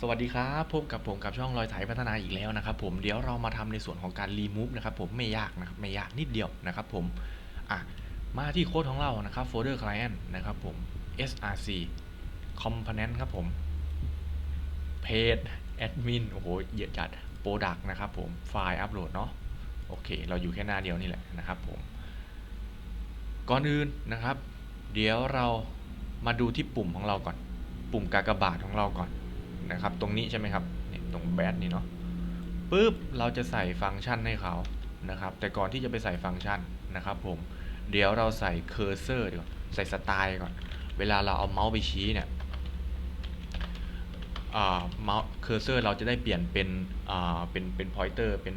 สวัสดีครับพบกับผมกับช่องรอยไถพัฒนาอีกแล้วนะครับผมเดี๋ยวเรามาทำในส่วนของการรีมูฟนะครับผมไม่ยากนะครับไม่ยากนิดเดียวนะครับผมอะมาที่โค้ดของเรานะครับโฟลเดอร์ client นะครับผม src component ครับผม page admin โอ้โหเยอะจัด product นะครับผมไฟล์อัปโหลดเนาะโอเค เราอยู่แค่หน้าเดียวนี่แหละนะครับผม ก่อนอื่นนะครับ เดี๋ยวเรามาดูที่ปุ่มของเราก่อน ปุ่มกากบาทของเราก่อน นะครับ ตรงนี้ใช่ไหมครับเนี่ยตรงแบดนี่เนาะปุ๊บเราจะใส่ฟังก์ชันให้เขานะครับ แต่ก่อนที่จะไปใส่ฟังก์ชันนะครับผมเดี๋ยวเราใส่เคอร์เซอร์ดีกว่าใส่สไตล์ก่อน เวลาเราเอาเมาส์ไปชี้เนี่ยเมาส์เคอร์เซอร์เราจะได้เปลี่ยนเป็นอ่าเป็นเป็นพอยเตอร์เป็น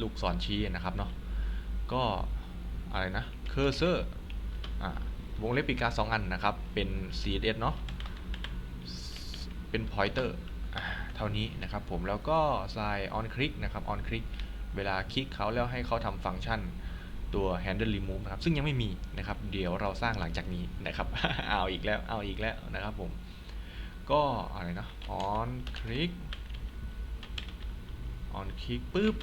ลูกศรชี้นะครับเนาะก็อะไรนะเคอร์เซอร์วงเล็บปีกาสองอันนะครับ เป็น CSS เนาะ เป็น pointer อ่าเท่านี้นะครับผมแล้วก็ใส่ on click นะครับ on click เวลาคลิกเขาแล้วให้เขาทำฟังก์ชันตัว handle remove นะครับ ซึ่งยังไม่มีนะครับ เดี๋ยวเราสร้างหลังจากนี้นะครับ เอาอีกแล้ว เอาอีกแล้วนะครับผม ก็อะไรนะ on click on click ปุ๊บ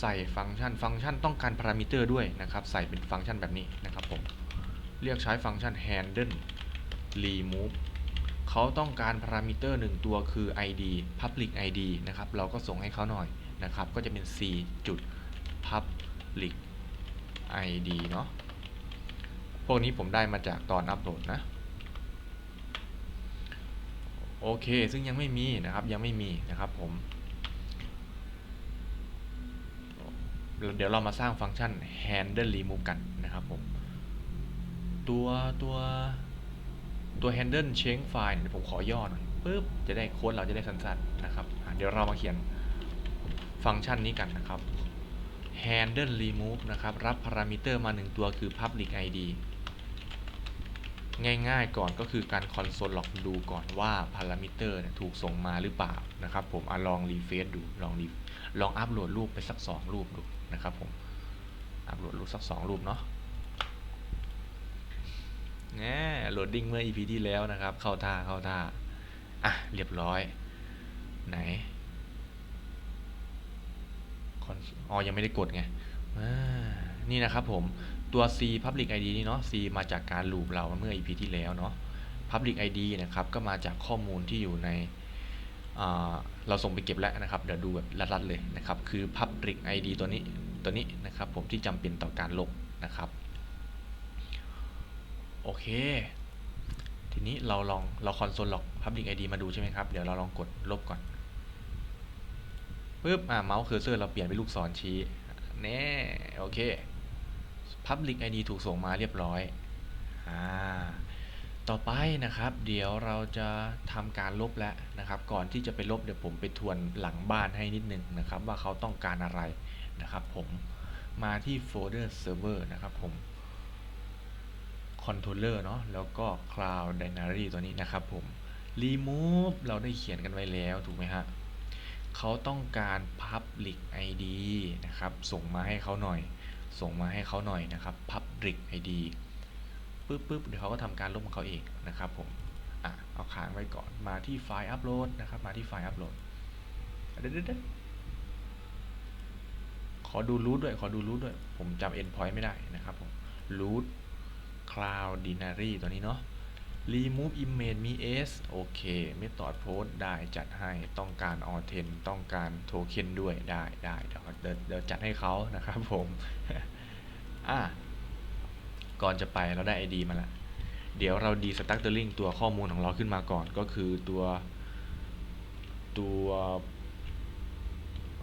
ใส่ฟังก์ชัน ฟังก์ชันต้องการพารามิเตอร์ด้วยนะครับ ใส่เป็นฟังก์ชันแบบนี้นะครับผม เรียกใช้ฟังก์ชัน handle remove เขาต้องการพารามิเตอร์หนึ่งตัวคือ id public id นะครับ เราก็ส่งให้เขาหน่อยนะครับ ก็จะเป็น c จุด public id เนาะพวกนี้ผมได้มาจากตอนอัปโหลดนะโอเค ซึ่งยังไม่มีนะครับ ยังไม่มีนะครับผม เดี๋ยวเรามาสร้างฟังก์ชัน handle remove กันนะครับผม ตัวตัว ตัว handle change file เดี๋ยผมขอย่อหน่อยปุ๊บจะได้โค้ดเราจะได้สั้นๆนะครับเดี๋ยวเรามาเขียนฟังก์ชันนี้กันนะครับ handle remove นะครับ รับพารามิเตอร์มา 1 ตัวคือ public id ง่ายๆก่อนก็คือการ console log ดูก่อนว่าพารามิเตอร์ถูกส่งมาหรือเปล่านะครับ ผมอลองรีเฟซดูลองรีลองอัปโหลดรูปไปสัก 2 รูปดูนะครับผมอัปโหลดรูปสัก 2 รูปเนาะ แน่โหลดดิ้งเมื่อ EP ที่แล้วนะครับ เข้าท่าเข้าท่า อะ เรียบร้อย ไหนคอนอ๋อยังไม่ได้กดไงนี่นะครับผมตัว C Public ID นี่เนาะ C มาจากการลูปเราเมื่อ EP ที่แล้วเนาะ Public ID นะครับ ก็มาจากข้อมูลที่อยู่ในเราส่งไปเก็บแล้วนะครับ เดี๋ยวดูแบบรัดๆเลยนะครับ คือ Public ID ตัวนี้ตัวนี้นะครับ ผมที่จำเป็นต่อการลบนะครับ โอเค ทีนี้เราลองเราคอนโซลล็อก Public ID มาดูใช่ไหมครับ เดี๋ยวเราลองกดลบก่อนปึ๊บอ่าเมาส์เคอร์เซอร์เราเปลี่ยนเป็นลูกศรชี้แน่โอเค Public ID ถูกส่งมาเรียบร้อยอ่าต่อไปนะครับ เดี๋ยวเราจะทำการลบแล้วนะครับ ก่อนที่จะไปลบเดี๋ยวผมไปทวนหลังบ้านให้นิดนึงนะครับ ว่าเขาต้องการอะไรนะครับ ผมมาที่โฟลเดอร์เซิร์ฟเวอร์นะครับผม controller เนาะแล้วก็ cloud binary ตัวนี้นะครับผม remove เราได้เขียนกันไว้แล้วถูกไหมฮะเขาต้องการ public id นะครับ ส่งมาให้เขาหน่อย ส่งมาให้เขาหน่อยนะครับ public id ปึ๊บปึ๊บเดี๋ยวเขาก็ทำการลบของเขาเองนะครับผมอะเอาค้างไว้ก่อนมาที่ไฟล์ upload นะครับ มาที่ไฟล์ upload เดี๋ยวเดี๋ยวขอดู root ด้วย ขอดู root ด้วย ผมจำ endpoint ไม่ได้นะครับผมรูท cloudinary ตัวนี้เนาะ remove image มี s โอเค method post ได้จัดให้ต้องการ authent ต้องการ token ด้วยได้ได้เดี๋ยวเดี๋ยวจัดให้เขานะครับผมอะก่อนจะไปเราได้ ID มาแล้วเดี๋ยวเรา destructuring ตัวข้อมูลของเราขึ้นมาก่อนก็คือตัวตัว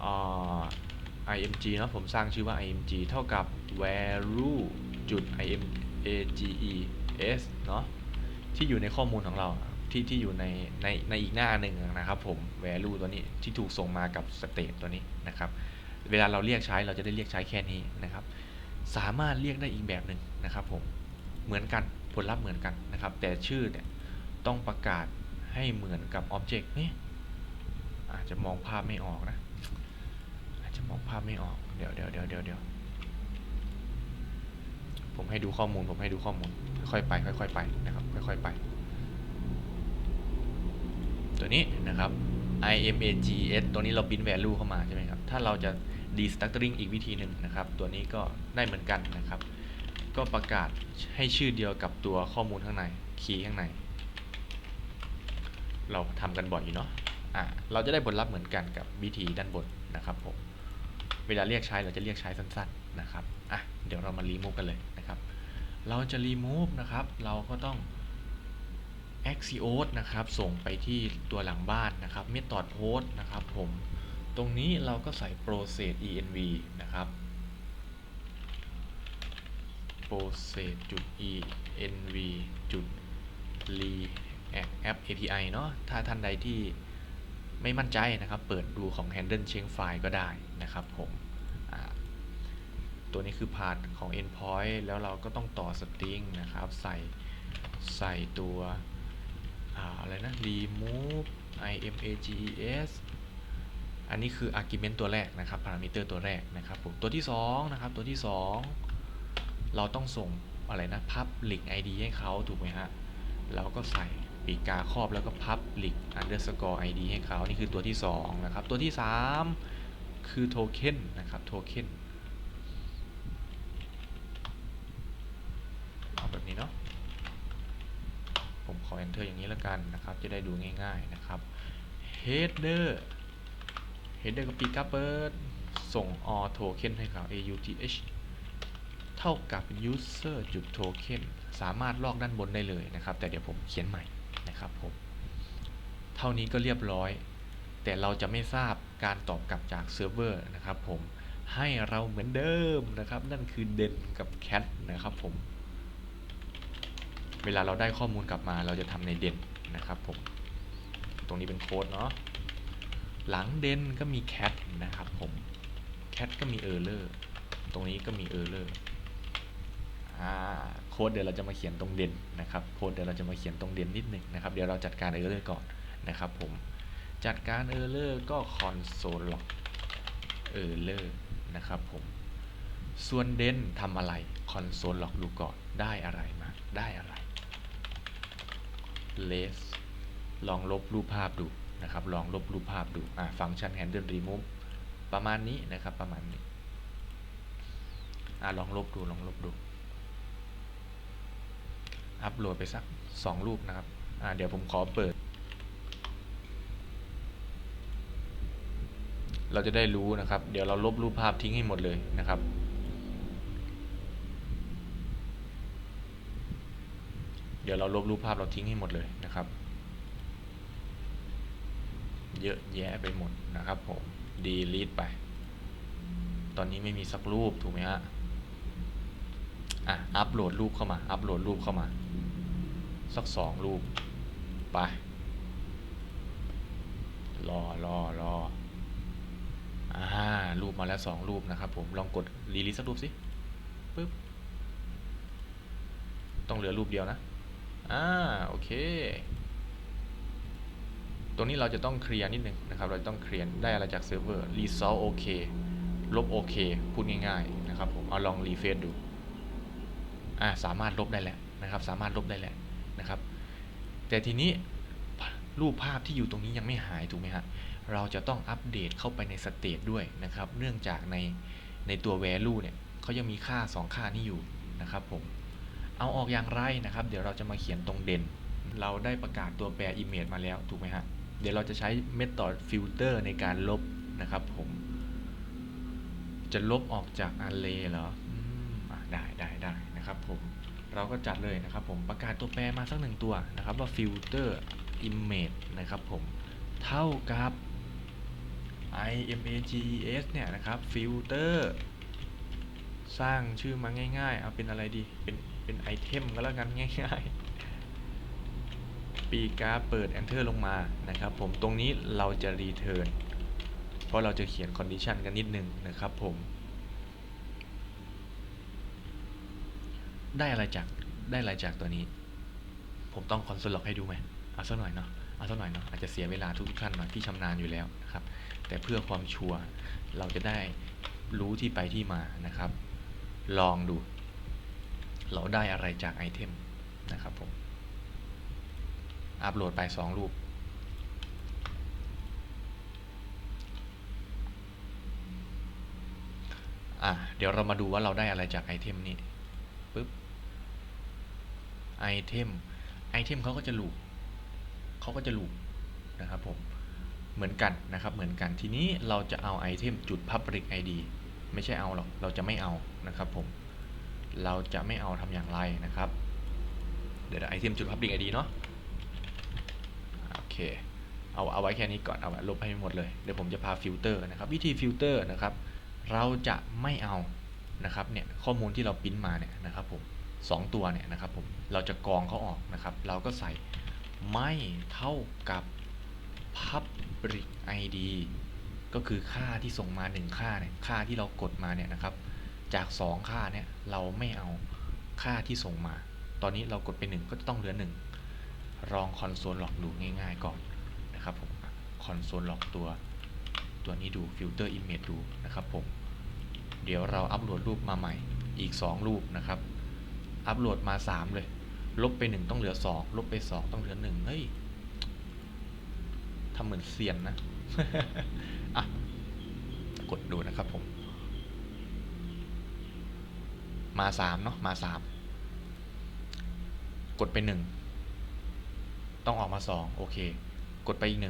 อ่า img เนาะผมสร้างชื่อว่า img เท่ากับ value จุด a g e s เนาะที่อยู่ในข้อมูลของเราที่ที่อยู่ในในในอีกหน้าหนึ่งนะครับผม value ตัวนี้ที่ถูกส่งมากับ state ตัวนี้นะครับ เวลาเราเรียกใช้เราจะได้เรียกใช้แค่นี้นะครับ สามารถเรียกได้อีกแบบหนึ่งนะครับผมเหมือนกันผลลัพธ์เหมือนกันนะครับ แต่ชื่อเนี่ยต้องประกาศให้เหมือนกับ Object นี่อาจจะมองภาพไม่ออกนะ อาจจะมองภาพไม่ออก เดี๋ยวเดี๋ยวเดี๋ยวเดี๋ยวเดี๋ยว ผมให้ดูข้อมูล ผมให้ดูข้อมูล ค่อยไป ค่อย ๆ ไปนะครับ ค่อย ๆ ไป ตัวนี้นะครับ IMAGS ตัวนี้เรา print value เข้ามาใช่ไหมครับ ถ้าเราจะ destructuring อีกวิธีหนึ่งนะครับ ตัวนี้ก็ได้เหมือนกันนะครับ ก็ประกาศให้ชื่อเดียวกับตัวข้อมูลข้างใน คีย์ข้างใน เราทำกันบ่อยอยู่เนาะ อะ เราจะได้ผลลัพธ์เหมือนกันกับวิธีด้านบนนะครับผม เวลาเรียกใช้เราจะเรียกใช้สั้นๆนะครับอะเดี๋ยวเรามา remove กันเลยนะครับ เราจะ remove นะครับ เราก็ต้อง axios นะครับ ส่งไปที่ตัวหลังบ้านนะครับ method host นะครับผม ตรงนี้เราก็ใส่ process env นะครับ process จุด env จุด react api เนาะถ้าท่านใดที่ ไม่มั่นใจนะครับ เปิดดูของ handle change file ก็ได้นะครับผมตัวนี้คือพาร์ทของ endpoint แล้วเราก็ต้องต่อ string นะครับ ใส่ใส่ตัวอ่าอะไรนะ remove images อันนี้คือ argument ตัวแรกนะครับ parameter ตัวแรกนะครับผมตัวที่2นะครับตัวที่ 2 เราต้องส่งอะไรนะ public id ให้เขาถูกไหมฮะเราก็ใส่ ปีกกาครอบแล้วก็ public underscore id ให้เขานี่คือตัวที่ 2 นะครับ ตัวที่ 3 คือ token นนะครับ token เอาแบบนี้เนาะผมขอ enter อย่างนี้แล้วกันนะครับ จะได้ดูง่ายๆนะครับ header header ก็ปีกกาเปิด ส่ง all token ให้เขา auth เท่ากับ user จุด token สามารถลอกด้านบนได้เลยนะครับ แต่เดี๋ยวผมเขียนใหม่ นะครับผม เท่านี้ก็เรียบร้อย แต่เราจะไม่ทราบการตอบกลับจากเซิร์ฟเวอร์นะครับผม ให้เราเหมือนเดิมนะครับ นั่นคือเดนกับ cat นะครับผม เวลาเราได้ข้อมูลกลับมาเราจะทำในเดนนะครับผม ตรงนี้เป็นโค้ดเนาะ หลังเดนก็มี cat นะครับผม cat ก็มี error ตรงนี้ก็มี error อ่า โค้ดเดี๋ยวเราจะมาเขียนตรงเด่นนะครับโค้ดเดี๋ยวเราจะมาเขียนตรงเด่นนิดหนึ่งนะครับเดี๋ยวเราจัดการเออร์เลอร์ก่อนนะครับผมจัดการเออร์เลอร์ก็ console log เออร์เลอร์นะครับผมส่วนเด่นทำอะไร console log ดูก่อนได้อะไรมาได้อะไร less ลองลบรูปภาพดูนะครับ ลองลบรูปภาพดูอ่าฟังก์ชัน handle remove ประมาณนี้นะครับประมาณนี้อ่าลองลบดูลองลบดู อัพโหลดไปสักสองรูปนะครับอ่าเดี๋ยวผมขอเปิด เราจะได้รู้นะครับ เดี๋ยวเราลบรูปภาพทิ้งให้หมดเลยนะครับ เดี๋ยวเราลบรูปภาพเราทิ้งให้หมดเลยนะครับ เยอะแยะไปหมดนะครับผม delete ไป ตอนนี้ไม่มีสักรูปถูกไหมฮะอะอัปโหลดรูปเข้ามา อัปโหลดรูปเข้ามา สักสองรูปไปรอรอรออ่ารูปมาแล้วสองรูปนะครับผมลองกดรีลิสสักรูปสิปึ๊บต้องเหลือรูปเดียวนะอ่าโอเคตรงนี้เราจะต้องเคลียร์นิดนึงนะครับ เราต้องเคลียร์ได้อะไรจากเซิร์ฟเวอร์ result โอเคลบโอเคพูดง่ายๆนะครับผมเอาลองรีเฟซดูอ่าสามารถลบได้แล้วนะครับ สามารถลบได้แล้ว นะครับ แต่ทีนี้รูปภาพที่อยู่ตรงนี้ยังไม่หายถูกไหมฮะ เราจะต้องอัปเดตเข้าไปในสเตตด้วยนะครับ เนื่องจากในในตัว value เนี่ยเขายังมีค่า 2 ค่านี้อยู่นะครับผม เอาออกอย่างไรนะครับ เดี๋ยวเราจะมาเขียนตรงเด่น เราได้ประกาศตัวแปร image มาแล้วถูกไหมฮะ เดี๋ยวเราจะใช้ method filter ในการลบนะครับผม จะลบออกจาก array เหรออืมอะได้ได้ได้นะครับผม เราก็จัดเลยนะครับผมประกาศตัวแปรมาสักหนึ่งตัวนะครับว่า filter image นะครับผมเท่ากับ images เนี่ยนะครับ filter สร้างชื่อมาง่ายๆ เอาเป็นอะไรดี เป็นเป็นไอเทมก็แล้วกันง่ายๆ ปีกาเปิด enter ลงมานะครับผมตรงนี้เราจะ return เพราะเราจะเขียน condition กันนิดนึงนะครับผม ได้อะไรจากได้อะไรจากตัวนี้ ผมต้องคอนโซลล็อกให้ดูไหมเอาสักหน่อยเนาะเอาสักหน่อยเนาะอาจจะเสียเวลาทุกท่านหน่อยที่ชำนาญอยู่แล้วนะครับ แต่เพื่อความชัวร์เราจะได้รู้ที่ไปที่มานะครับ ลองดู เราได้อะไรจากไอเทมนะครับผมอัปโหลดไป 2 รูป อะเดี๋ยวเรามาดูว่าเราได้อะไรจากไอเทมนี้ปึ๊บ ไอเทมไอเทมเขาก็จะลูปเขาก็จะลูปนะครับผมเหมือนกันนะครับเหมือนกันทีนี้เราจะเอาไอเทมจุด Public ID ไม่ใช่เอาหรอกเราจะไม่เอานะครับผมเราจะไม่เอาทำอย่างไรนะครับ เดี๋ยวไอเทมจุด Public ID เนาะโอเคเอาเอาไว้แค่นี้ก่อนเอาไว้ลบให้หมดเลยเดี๋ยวผมจะพาฟิลเตอร์นะครับวิธีฟิลเตอร์นะครับ เราจะไม่เอานะครับเนี่ยข้อมูลที่เราปริ้นมาเนี่ยนะครับผม สองตัวเนี่ยนะครับผมเราจะกรองเขาออกนะครับ เราก็ใส่ไม่เท่ากับ public id ก็คือค่าที่ส่งมา 1 ค่าเนี่ยค่าที่เรากดมาเนี่ยนะครับ จาก 2 ค่าเนี่ยเราไม่เอาค่าที่ส่งมา ตอนนี้เรากดไป 1 ก็จะต้องเหลือ 1 ลองคอนโซลหลอกดูง่าย ๆ ก่อนนะครับผมคอนโซลหลอกตัวตัวนี้ดูฟิลเตอร์อิมเมจดูนะครับผมเดี๋ยวเราอัปโหลดรูปมาใหม่อีก 2 รูปนะครับ อัปโหลดมา 3 เลย ลบไป 1 ต้องเหลือ 2 ลบไป 2 ต้องเหลือ 1 เฮ้ยทำเหมือนเซียนนะ อะ กดดูนะครับผม มา 3 เนาะมา 3 กดไป 1 ต้องออกมา 2 โอเค กดไปอีก 1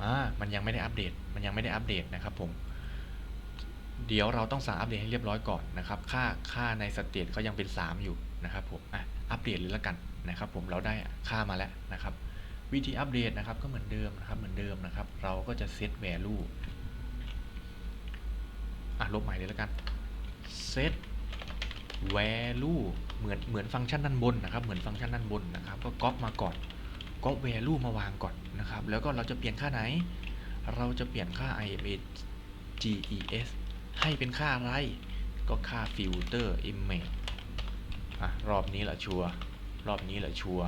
อ่า มันยังไม่ได้อัปเดต มันยังไม่ได้อัปเดตนะครับผม เดี๋ยวเราต้องสั่งอัปเดตให้เรียบร้อยก่อนนะครับค่าค่าในสเตทเขายังเป็น 3 อยู่นะครับผมอะอัปเดตเลยละกันนะครับผมเราได้ค่ามาแล้วนะครับ วิธีอัปเดตนะครับก็เหมือนเดิมนะครับเหมือนเดิมนะครับ เราก็จะ set value อะลบใหม่เลยละกัน set value เหมือนเหมือนฟังก์ชันด้านบนนะครับ เหมือนฟังก์ชันด้านบนนะครับ ก็ก๊อปมาก่อนก็ value มาวางก่อนนะครับ แล้วก็เราจะเปลี่ยนค่าไหน เราจะเปลี่ยนค่า IMA GES ให้เป็นค่าอะไร ก็ค่า filter image อะ รอบนี้แหละชัวรอบนี้แหละชัว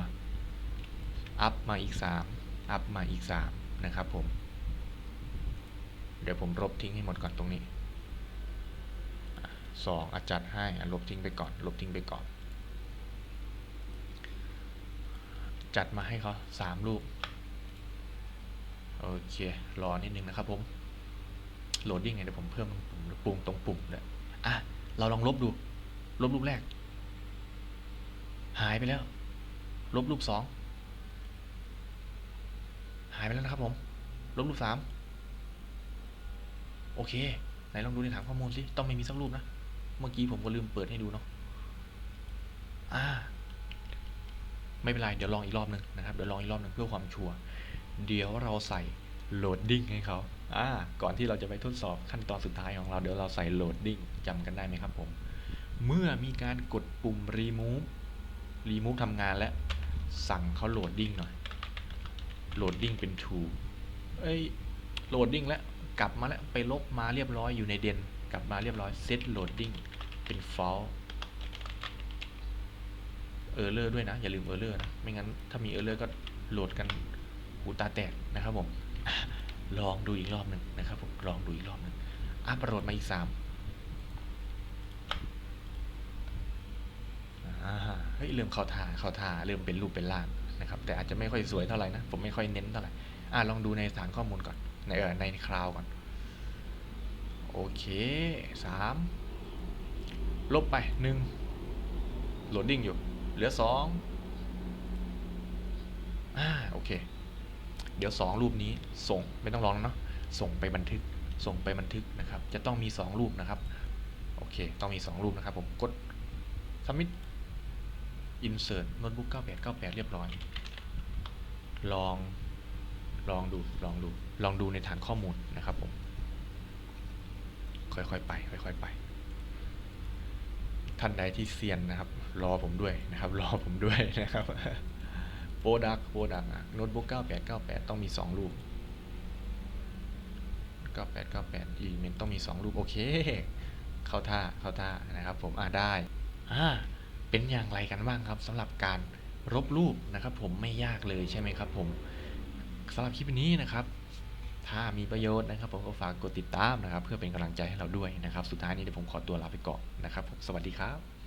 อัพมาอีก 3 อัพมาอีก 3 นะครับผม เดี๋ยวผมลบทิ้งให้หมดก่อนตรงนี้สองอาจัดให้ลบทิ้งไปก่อน ลบทิ้งไปก่อน จัดมาให้เขาสามรูป โอเค รอนิดนึงนะครับผม โหลดดิ้งไงเดี๋ยวผมเพิ่มปุ่มตรงปุ่มเลยอะ เราลองลบดู ลบรูปแรก หายไปแล้ว ลบรูปสองหายไปแล้วนะครับผม ลบรูปสามโอเค ไหนลองดูในฐานข้อมูลสิต้องไม่มีสักรูปนะ เมื่อกี้ผมก็ลืมเปิดให้ดูเนาะอ่าไม่เป็นไร เดี๋ยวลองอีกรอบหนึ่งนะครับ เดี๋ยวลองอีกรอบหนึ่งเพื่อความชัวร์ เดี๋ยวเราใส่ โหลดดิ้งให้เขาอ่าก่อนที่เราจะไปทดสอบขั้นตอนสุดท้ายของเราเดี๋ยวเราใส่โหลดดิ้งจำกันได้ไหมครับผม เมื่อมีการกดปุ่ม remove remove ทำงานและสั่งเขาโหลดดิ้งหน่อยโหลดดิ้งเป็น true เอ้ยโหลดดิ้งแล้วกลับมาแล้วไปลบมาเรียบร้อยอยู่ในเดนกลับมาเรียบร้อย set loading เป็น false เออร์เลอร์ด้วยนะ อย่าลืมเออร์เลอร์นะ ไม่งั้นถ้ามีเออร์เลอร์ก็โหลดกันหูตาแตกนะครับผม ลองดูอีกรอบหนึ่งนะครับผมลองดูอีกรอบหนึ่งอัปโหลดมาอีกสามอ่าเฮ้ยเริ่มเข้าท่าเข้าท่าเริ่มเป็นรูปเป็นร่างนะครับ แต่อาจจะไม่ค่อยสวยเท่าไหร่นะผมไม่ค่อยเน้นเท่าไหร่อ่าลองดูในฐานข้อมูลก่อนในเออในคลาวก่อน โอเคสามลบไปหนึ่งโหลดดิ้งอยู่ เหลือสองอ่าโอเค เดี๋ยวสองรูปนี้ส่งไม่ต้องรองแล้วเนาะส่งไปบันทึกส่งไปบันทึกนะครับ จะต้องมีสองรูปนะครับโอเค ต้องมีสองรูปนะครับ ผมกด submit insert notebook 9898 เรียบร้อย ลองลองดูลองดูลองดูในฐานข้อมูลนะครับผมค่อยๆไป ค่อยๆไป ท่านใดที่เซียนนะครับ รอผมด้วยนะครับ รอผมด้วยนะครับ โปรดักโปรดักโน้ตบุ๊ก9898 ต้องมี 2 รูป 9898อีเมนต้องมี 2 รูป โอเค เข้าท่าเข้าท่านะครับผมอ่าได้อ่าเป็นอย่างไรกันบ้างครับสำหรับการลบรูปนะครับ ผมไม่ยากเลยใช่ไหมครับผมสำหรับคลิปนี้นะครับ ถ้ามีประโยชน์นะครับ ผมก็ฝากกดติดตามนะครับ เพื่อเป็นกำลังใจให้เราด้วยนะครับ สุดท้ายนี้เดี๋ยวผมขอตัวลาไปก่อนนะครับผมสวัสดีครับ